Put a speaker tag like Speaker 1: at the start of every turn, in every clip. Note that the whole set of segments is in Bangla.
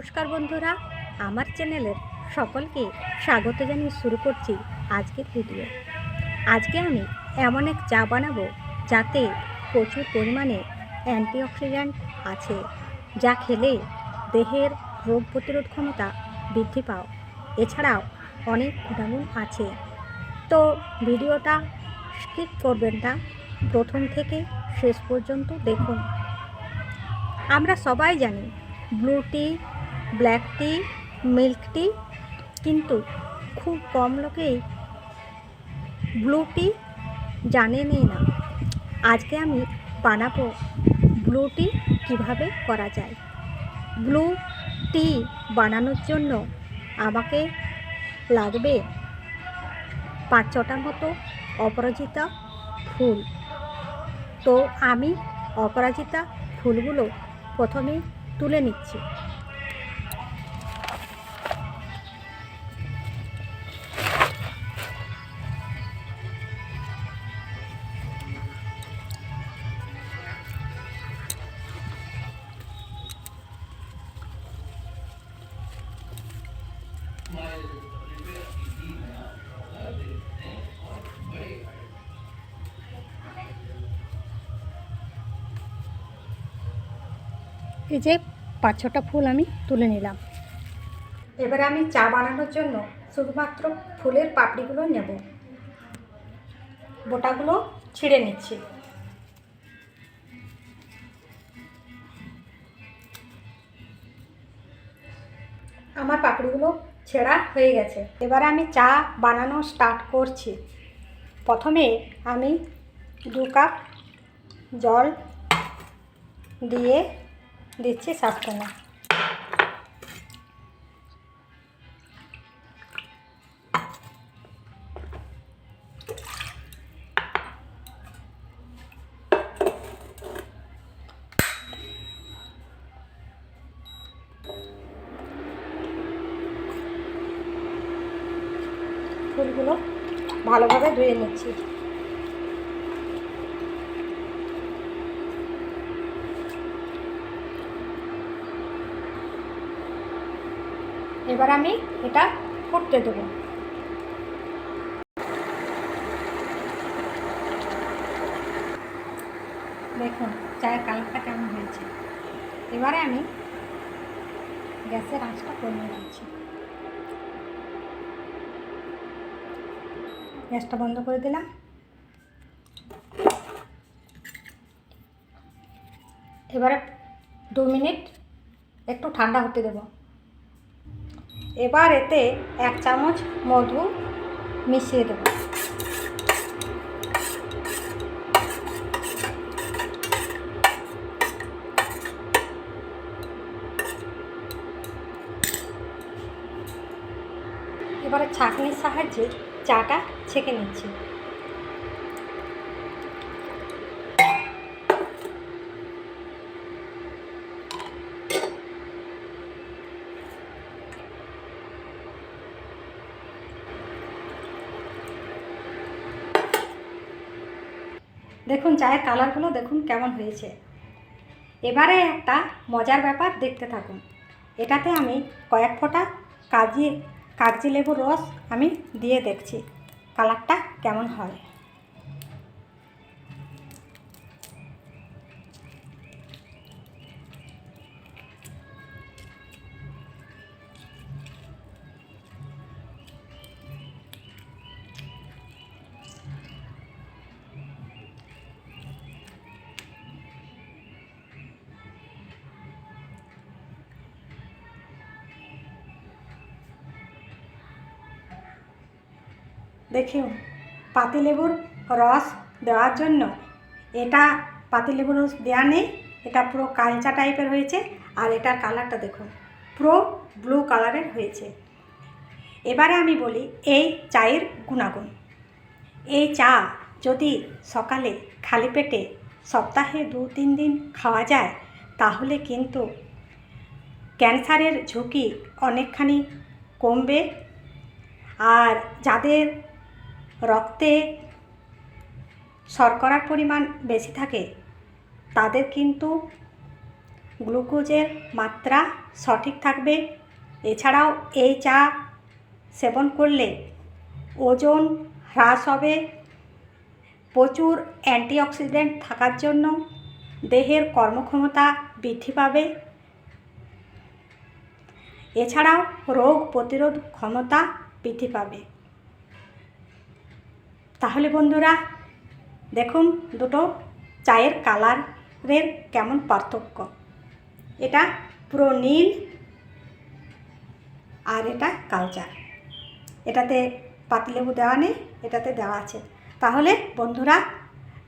Speaker 1: নমস্কার বন্ধুরা, আমার চ্যানেলের সকলকে স্বাগত জানিয়ে শুরু করছি আজকের ভিডিও। আজকে আমি এমন এক চা বানাবো যাতে প্রচুর পরিমাণে অ্যান্টিঅক্সিডেন্ট আছে, যা খেলে দেহের রোগ প্রতিরোধ ক্ষমতা বৃদ্ধি পাও। এছাড়াও অনেক ভিটামিন আছে। তো ভিডিওটা স্কিপ করবেন না, প্রথম থেকে শেষ পর্যন্ত দেখুন। আমরা সবাই জানি blue tea black tea, milk tea, কিন্তু খুব কম লোকেই ব্লু টি জানেনই না। আজকে আমি বানাবো ব্লু টি কীভাবে করা যায়। ব্লু টি বানানোর জন্য আমাকে লাগবে পাঁচ ছটার মতো অপরাজিতা ফুল। তো আমি অপরাজিতা ফুলগুলো প্রথমে তুলে নিচ্ছি। এই যে পাঁচ ছটা ফুল আমি তুলে নিলাম। এবারে আমি চা বানানোর জন্য শুধুমাত্র ফুলের পাপড়িগুলো নেব। বোটাগুলো ছিঁড়ে নিচ্ছি। আমার পাপড়িগুলো ছেঁড়া হয়ে গেছে। এবার আমি চা বানানো স্টার্ট করছি। প্রথমে আমি দু কাপ জল দিয়ে দিচ্ছি সাতখানা। ফুলগুলো ভালোভাবে ধুয়ে নিচ্ছি। এবার আমি এটা ফুটতে দেবো। দেখুন, চায়ের কালারটা কেমন হয়েছে। এবারে আমি গ্যাসের আঁচটা কমিয়ে দিচ্ছি। গ্যাসটা বন্ধ করে দিলাম। এবারে দু মিনিট একটু ঠান্ডা হতে দেবো। এবার এতে এক চামচ মধু মিশিয়ে দেব। এবারে ছাঁকনির সাহায্যে চাটা ছেঁকে নিচ্ছি। দেখুন, চায়ের কালারগুলো দেখুন কেমন হয়েছে। এবারে একটা মজার ব্যাপার দেখতে থাকুন। এটাতে আমি কয়েক ফোঁটা কাজি কাগজি লেবুর রস আমি দিয়ে দেখছি। কালারটা কেমন হয়? দেখুন পাতিলেবুর রস দেওয়ার জন্য। এটা পাতিলেবুর রস দেওয়া নেই, এটা পুরো কালচা টাইপের হয়েছে আর এটার কালারটা দেখুন পুরো ব্লু কালারের হয়েছে। এবারে আমি বলি এই চায়ের গুণাগুণ। এই চা যদি সকালে খালি পেটে সপ্তাহে দু, তিন দিন খাওয়া যায়, তাহলে কিন্তু ক্যান্সারের ঝুঁকি অনেকখানি কমবে। আর যাদের রক্তে শর্করার পরিমাণ বেশি থাকে, তাদের কিন্তু গ্লুকোজের মাত্রা সঠিক থাকবে। এছাড়াও এই চা সেবন করলে ওজন হ্রাস হবে। প্রচুর অ্যান্টিঅক্সিডেন্ট থাকার জন্য দেহের কর্মক্ষমতা বৃদ্ধি পাবে। এছাড়াও রোগ প্রতিরোধ ক্ষমতা বৃদ্ধি পাবে। তাহলে বন্ধুরা, দেখুন দুটো চায়ের কালারের কেমন পার্থক্য। এটা পুরো নীল আর এটা কালচার। এটাতে পাতিলেবু দেওয়া নেই, এটাতে দেওয়া আছে। তাহলে বন্ধুরা,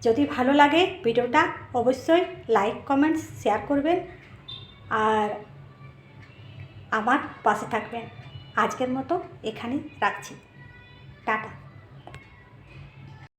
Speaker 1: যদি ভালো লাগে ভিডিওটা, অবশ্যই লাইক কমেন্টস শেয়ার করবেন আর আমার পাশে থাকবেন। আজকের মতো এখানেই রাখছি। টাটা।